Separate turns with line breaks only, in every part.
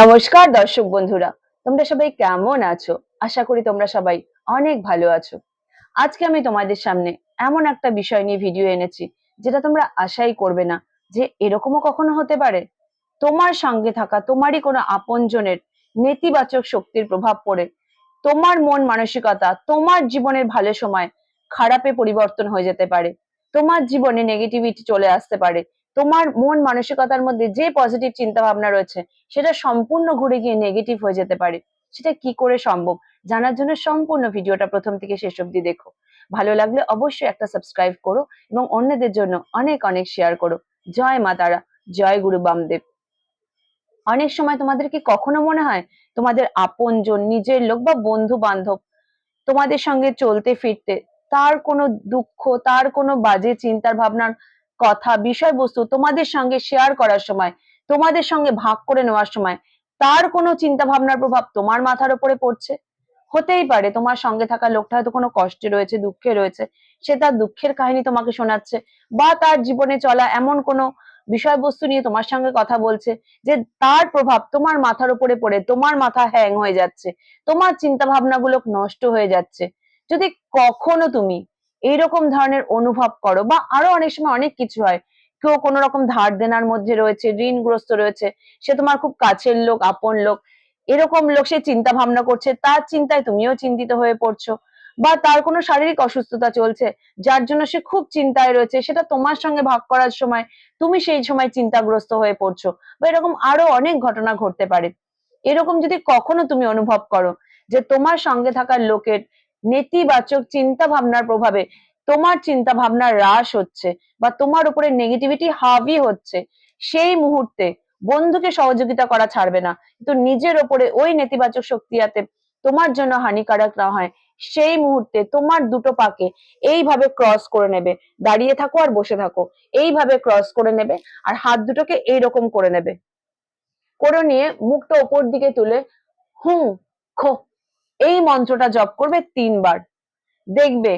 নমস্কার, দর্শক বন্ধুরা। তোমরা সবাই কেমন আছো? আশা করি তোমরা সবাই অনেক ভালো আছো। আজকে আমি তোমাদের সামনে এমন একটা বিষয় নিয়ে ভিডিও এনেছি, যেটা তোমরা আশাই করবে না যে এরকমও কখনো হতে পারে। তোমার সঙ্গে থাকা, তোমারই কোনো আপনজনের নেতিবাচক শক্তির প্রভাব পড়ে। তোমার মন মানসিকতা, তোমার জীবনের ভালো সময় খারাপে পরিবর্তন হয়ে যেতে পারে। তোমার জীবনে নেগেটিভিটি চলে আসতে পারে। তোমার মন মানসিকতার মধ্যে যে পজিটিভ চিন্তা ভাবনা রয়েছে, সেটা সম্পূর্ণ ঘুরে গিয়ে নেগেটিভ হয়ে যেতে পারে। সেটা কি করে সম্ভব? জানার জন্য সম্পূর্ণ ভিডিওটা প্রথম থেকে শেষ অবধি দেখো। ভালো লাগলে অবশ্যই একটা সাবস্ক্রাইব করো এবং অন্যদের জন্য অনেক অনেক শেয়ার করো। জয় মা তারা, জয় গুরু বামদেব। অনেক সময় তোমাদের কি কখনো মনে হয়, তোমাদের আপনজন, নিজের লোক বা বন্ধু বান্ধব তোমাদের সঙ্গে চলতে ফিরতে তার কোনো দুঃখ, তার কোনো বাজে চিন্তার ভাবনার কথা, বিষয়বস্তু তোমাদের সঙ্গে শেয়ার করার সময়, তোমাদের সঙ্গে ভাগ করে নেওয়ার সময়, তার কোনো চিন্তা ভাবনার প্রভাব তোমার মাথার উপরে পড়ছে? হতেই পারে তোমার সঙ্গে থাকা লোকটা হয়তো কোনো কষ্টে রয়েছে, দুঃখে রয়েছে, সে তার দুঃখের কাহিনী তোমাকে শোনাচ্ছে বা তার জীবনে চলা এমন কোনো বিষয়বস্তু নিয়ে তোমার সঙ্গে কথা বলছে যে তার প্রভাব তোমার মাথার উপরে পড়ে, তোমার মাথা হ্যাং হয়ে যাচ্ছে, তোমার চিন্তা ভাবনাগুলো নষ্ট হয়ে যাচ্ছে। যদি কখনো তুমি এইরকম ধরনের অনুভব করো বা আরও অনেক সময় অনেক কিছু হয়। কেউ কোনো রকম ধার দেনার মধ্যে রয়েছে, ঋণগ্রস্ত রয়েছে, সে তোমার খুব কাছের লোক, আপন লোক, এরকম লোক সে চিন্তা ভাবনা করছে, তার চিন্তায় তুমিও চিন্তিত হয়ে পড়ছো বা তার কোনো শারীরিক অসুস্থতা চলছে, যার জন্য সে খুব চিন্তায় রয়েছে, সেটা তোমার সঙ্গে ভাগ করার সময় তুমি সেই সময় চিন্তাগ্রস্ত হয়ে পড়ছো বা এরকম আরও অনেক ঘটনা ঘটতে পারে। এরকম যদি কখনো তুমি অনুভব করো যে তোমার সঙ্গে থাকার লোকের নেতিবাচক চিন্তা ভাবনার প্রভাবে তোমার চিন্তা ভাবনা হ্রাস হচ্ছে বা তোমার উপরে নেগেটিভিটি হাবি হচ্ছে, সেই মুহূর্তে বন্ধুকে সহযোগিতা করা ছাড়বে না। কিন্তু নিজের ওপরে ওই নেতিবাচক শক্তি যাতে তোমার জন্য হানিকারক না হয়, সেই মুহূর্তে তোমার দুটো পাকে এইভাবে ক্রস করে নেবে। দাঁড়িয়ে থাকো আর বসে থাকো। এইভাবে ক্রস করে নেবে আর হাত দুটোকে এইরকম করে নেবে। করে নিয়ে মুখটা ওপর দিকে তুলে হুম খো এই মন্ত্রটা জপ করবে তিনবার। দেখবে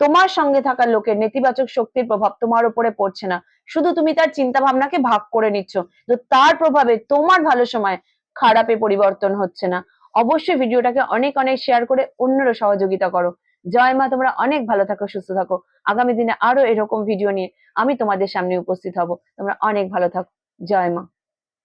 তোমার সঙ্গে থাকা লোকের নেতিবাচক শক্তির প্রভাব তোমার উপরে পড়ছে না। শুধু তুমি তার চিন্তা ভাবনাকে ভাগ করে নিচ্ছ, তো তার প্রভাবে তোমার ভালো সময় খারাপে পরিবর্তন হচ্ছে না। অবশ্যই ভিডিওটাকে অনেক অনেক শেয়ার করে অন্যরও সহযোগিতা করো। জয় মা, তোমরা অনেক ভালো থাকো, সুস্থ থাকো। আগামী দিনে আরও এরকম ভিডিও নিয়ে আমি তোমাদের সামনে উপস্থিত হব। তোমরা অনেক ভালো থাকো। জয় মা।